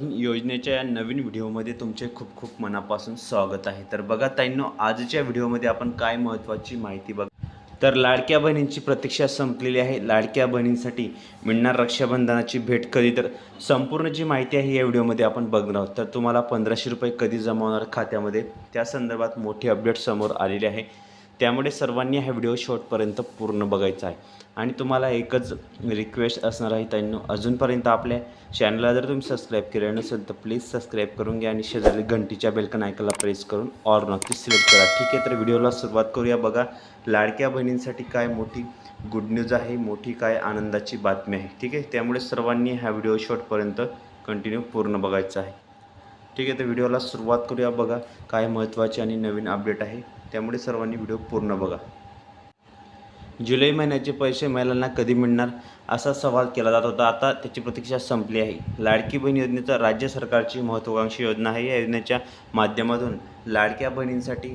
योजनेच्या या नवीन व्हिडिओमध्ये तुमचे खूप खूप मनापासून स्वागत आहे. तर बघा ताईंनो आजच्या व्हिडिओमध्ये आपण काय महत्त्वाची माहिती बघ तर लाडक्या बहिणींची प्रतीक्षा संपलेली आहे. लाडक्या बहिणींसाठी मिळणार रक्षाबंधनाची भेट कधी? तर संपूर्ण जी माहिती आहे या व्हिडिओमध्ये आपण बघणार आहोत. तर तुम्हाला पंधराशे रुपये कधी जमा होणार खात्यामध्ये? त्या संदर्भात मोठी अपडेट समोर आलेली आहे. त्यामुळे सर्वांनी हा व्हिडिओ शॉर्टपर्यंत पूर्ण बघायचा आहे. आणि तुम्हाला एकच रिक्वेस्ट असणार आहे त्यांनी अजूनपर्यंत आपल्या चॅनलला जर तुम्ही सबस्क्राईब केलं नसेल तर प्लीज सबस्क्राईब करून घ्या आणि शेजारी घंटीच्या बेलकन ऐकायला प्रेस करून ऑर नक्की सिलेक्ट करा. ठीक आहे तर व्हिडिओला सुरुवात करूया. बघा लाडक्या बहिणींसाठी काय मोठी गुड न्यूज आहे मोठी काय आनंदाची बातमी आहे. ठीक आहे त्यामुळे सर्वांनी हा व्हिडिओ शॉर्टपर्यंत कंटिन्यू पूर्ण बघायचा आहे. ठीक आहे तर व्हिडिओला सुरुवात करूया. बघा काय महत्त्वाचे आणि नवीन अपडेट आहे. त्यामुळे सर्वांनी व्हिडिओ पूर्ण बघा. जुलै महिन्याचे पैसे महिलांना कधी मिळणार असा सवाल केला जात होता. आता त्याची प्रतीक्षा संपली आहे. लाडकी बहीण योजनेचा राज्य सरकारची महत्त्वाकांक्षी योजना आहे. या योजनेच्या माध्यमातून लाडक्या बहिणींसाठी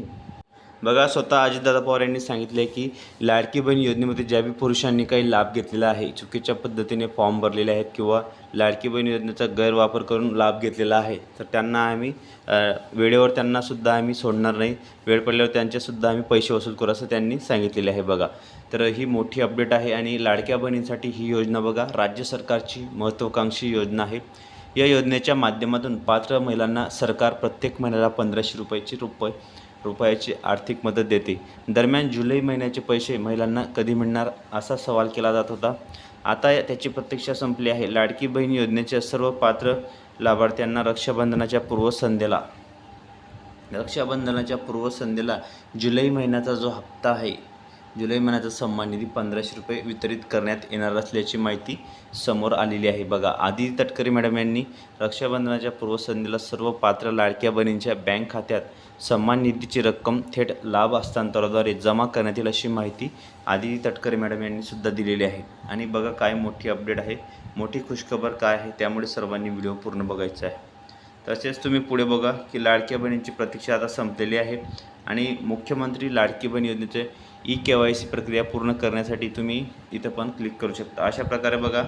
बघा स्वतः अजितदादा पवार यांनी सांगितले की लाडकी बहीण योजनेमध्ये ज्या बी पुरुषांनी काही लाभ घेतलेला आहे चुकीच्या पद्धतीने फॉर्म भरलेले आहेत किंवा लाडकी बहीण योजनेचा गैरवापर करून लाभ घेतलेला आहे तर त्यांना आम्ही वेळेवर त्यांनासुद्धा आम्ही सोडणार नाही. वेळ पडल्यावर त्यांचेसुद्धा आम्ही पैसे वसूल करू असं त्यांनी सांगितलेले आहे बघा. तर ही मोठी अपडेट आहे आणि लाडक्या बहिणींसाठी ही योजना बघा राज्य सरकारची महत्त्वाकांक्षी योजना आहे. या योजनेच्या माध्यमातून पात्र महिलांना सरकार प्रत्येक महिन्याला पंधराशे रुपयाची रुपये रुपयाची आर्थिक मदत देते. दरम्यान जुलै महिन्याचे पैसे महिलांना कधी मिळणार असा सवाल केला जात होता. आता त्याची प्रतीक्षा संपली आहे. लाडकी बहीण योजनेच्या सर्व पात्र लाभार्थ्यांना रक्षाबंधनाच्या पूर्वसंध्येला रक्षाबंधनाच्या पूर्वसंध्येला जुलै महिन्याचा जो हप्ता आहे जुलै महिन्याचा सन्मान निधी पंधराशे रुपये वितरित करण्यात येणार असल्याची माहिती समोर आलेली आहे. बघा आदिती तटकरे मॅडम यांनी रक्षाबंधनाच्या पूर्वसंध्येला सर्व पात्र लाडक्या बहिणींच्या बँक खात्यात सन्मान निधीची रक्कम थेट लाभ हस्तांतराद्वारे जमा करण्यात येईल अशी माहिती आदिती तटकरे मॅडम यांनी सुद्धा दिलेली आहे. आणि बघा काय मोठी अपडेट आहे. मोठी खुशखबर काय आहे त्यामुळे सर्वांनी व्हिडिओ पूर्ण बघायचा आहे. तसेच तुम्ही पुढे बघा की लाडक्या बहिणींची प्रतीक्षा आता संपलेली आहे. आणि मुख्यमंत्री लाडकी बहीण योजनेचे ई के वाय सी प्रक्रिया पूर्ण करण्यासाठी तुम्ही इथं पण क्लिक करू शकता. अशा प्रकारे बघा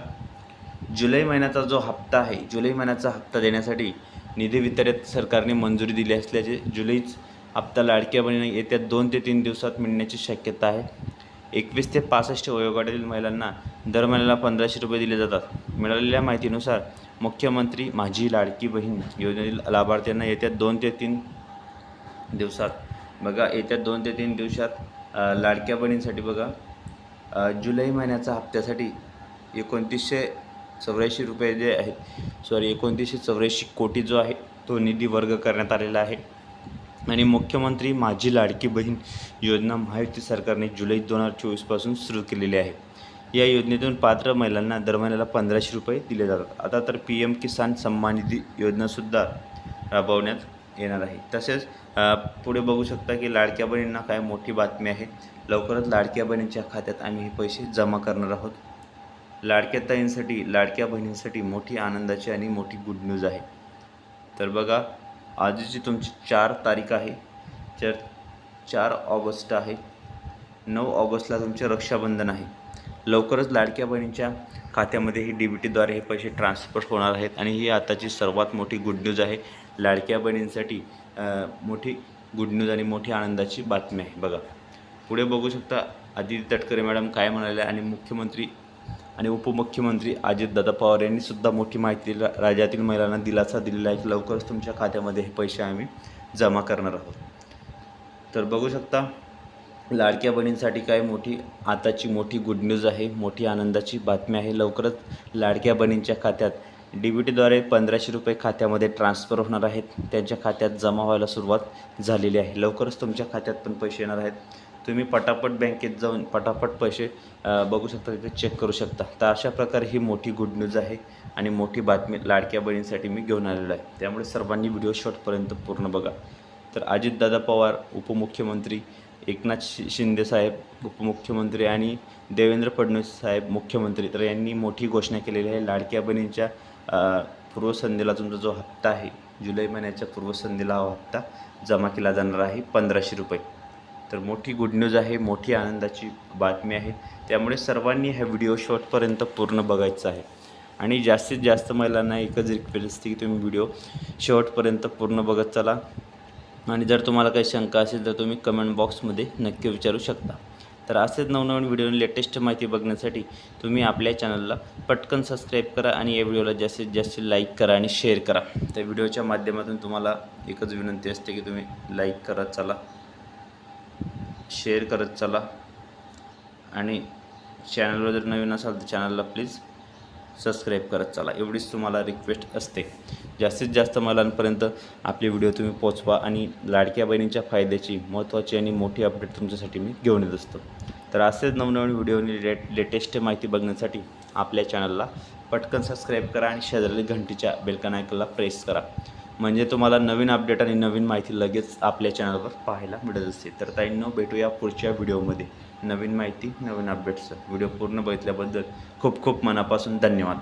जुलै महिन्याचा जो हप्ता आहे जुलै महिन्याचा हप्ता देण्यासाठी निधी वितरित सरकारने मंजुरी दिली असल्याचे जुलैच हप्ता लाडक्या बहिणी येत्या दोन ते तीन दिवसात मिळण्याची शक्यता आहे. एकवीस ते पासष्ट वयोगटातील महिलांना दर महिन्याला पंधराशे रुपये दिले जातात. मिळालेल्या माहितीनुसार मुख्यमंत्री माझी लाडकी बहीण योजनेतील लाभार्थ्यांना येत्या दोन ते तीन दिवसात बघा येत्या दोन ते तीन दिवसात लाडक्या बहिणींसाठी बघा जुलै महिन्याचा हप्त्यासाठी एकोणतीसशे चौऱ्याऐंशी रुपये जे आहेत सॉरी एकोणतीसशे चौऱ्याऐंशी कोटी जो आहे तो निधी वर्ग करण्यात आलेला आहे. आणि मुख्यमंत्री माझी लाडकी बहीण योजना महायुती सरकारने जुलै दोन हजार चोवीसपासून सुरू केलेली आहे. या योजनेतून पात्र महिलांना दर महिन्याला पंधराशे रुपये दिले जातात. आता तर पी एम किसान सन्मान निधी योजनासुद्धा राबवण्यात येणार आहे. तसेच पुढे बघू शकता की लाडक्या बहिणींना काय मोठी बातमी आहे. लवकरच लाडक्या बहिणींच्या खात्यात आम्ही हे पैसे जमा करणार आहोत. लाडक्या ताईंसाठी लाडक्या बहिणींसाठी मोठी आनंदाची आणि मोठी गुड न्यूज आहे. तर बघा आजची तुमची चार तारीख आहे. तर चार ऑगस्ट आहे. नऊ ऑगस्टला तुमचे रक्षाबंधन आहे. लवकरच लाडक्या बहिणींच्या खात्यामध्ये ही डी बी टीद्वारे हे पैसे ट्रान्सफर होणार आहेत. आणि ही आताची सर्वात मोठी गुड न्यूज आहे. लाडक्या बहिणींसाठी मोठी गुड न्यूज आणि मोठी आनंदाची बातमी आहे. बघा पुढे बघू शकता आदिती तटकरे मॅडम काय म्हणाले आणि मुख्यमंत्री आणि उपमुख्यमंत्री अजितदादा पवार यांनी सुद्धा मोठी माहिती रा- राज्यातील महिलांना दिलासा दिलेला आहे की लवकरच तुमच्या खात्यामध्ये हे पैसे आम्ही जमा करणार आहोत. तर बघू शकता लाडक्या बहिणींसाठी काय मोठी आताची मोठी गुड न्यूज आहे मोठी आनंदाची बातमी आहे. लवकरच लाडक्या बहिणींच्या खात्यात डी बी टीद्वारे पंधराशे रुपये खात्यामध्ये ट्रान्स्फर होणार आहेत. त्यांच्या खात्यात जमा व्हायला सुरुवात झालेली आहे. लवकरच तुमच्या खात्यात पण पैसे येणार आहेत. तुम्ही पटापट बँकेत जाऊन पटापट पैसे बघू शकता तिथे चेक करू शकता. तर अशा प्रकारे ही मोठी गुड न्यूज आहे आणि मोठी बातमी लाडक्या बहिणींसाठी मी घेऊन आलेलो आहे. त्यामुळे सर्वांनी व्हिडिओ शॉर्टपर्यंत पूर्ण बघा. तर अजितदादा पवार उपमुख्यमंत्री एकनाथ शि शिंदे साहेब उपमुख्यमंत्री आणि देवेंद्र फडणवीस साहेब मुख्यमंत्री. तर यांनी मोठी घोषणा केलेली आहे लाडक्या बहिणींच्या पूर्वसंध्येला तुमचा जो हप्ता आहे जुलै महिन्याच्या पूर्वसंध्येला हा हप्ता जमा केला जाणार आहे पंधराशे रुपये. तर मोठी गुड न्यूज आहे मोठी आनंदाची बातमी आहे. त्यामुळे सर्वांनी हा व्हिडिओ शेवटपर्यंत पूर्ण बघायचा आहे. आणि जास्तीत जास्त महिलांना एकच रिक्वेस्ट असते की तुम्ही व्हिडिओ शेवटपर्यंत पूर्ण बघत चला. आणि जर तुम्हाला काही शंका असेल तर तुम्ही कमेंट बॉक्समध्ये नक्की विचारू शकता. तर असेच नवनवीन व्हिडिओ लेटेस्ट माहिती बघण्यासाठी तुम्ही आपल्या चॅनलला पटकन सबस्क्राईब करा आणि या व्हिडिओला जास्तीत जास्त लाईक करा आणि शेअर करा. तर व्हिडिओच्या माध्यमातून तुम्हाला एकच विनंती असते की तुम्ही लाईक करत चला शेअर करत चला आणि चॅनलवर जर नवीन असाल तर चॅनलला प्लीज सबस्क्राईब करत चला. एवढीच तुम्हाला रिक्वेस्ट असते. जास्तीत जास्त मुलांपर्यंत आपले व्हिडिओ तुम्ही पोचवा आणि लाडक्या बहिणींच्या फायद्याची महत्त्वाची आणि मोठी अपडेट तुमच्यासाठी मी घेऊन येत असतो. तर असेच नवनवीन व्हिडिओनी लेट लेटेस्ट माहिती बघण्यासाठी आपल्या चॅनलला पटकन सबस्क्राईब करा आणि शेजारी घंटीच्या बेलकन आयकनला प्रेस करा. म्हणजे तुम्हाला नवीन अपडेट आणि नवीन माहिती लगेच आपल्या चॅनलवर पाहायला मिळत असते. तर ताईंनो भेटूया पुढच्या व्हिडिओमध्ये नवीन माहिती नवीन अपडेट्स व्हिडिओ पूर्ण बघितल्याबद्दल खूप खूप मनापासून धन्यवाद.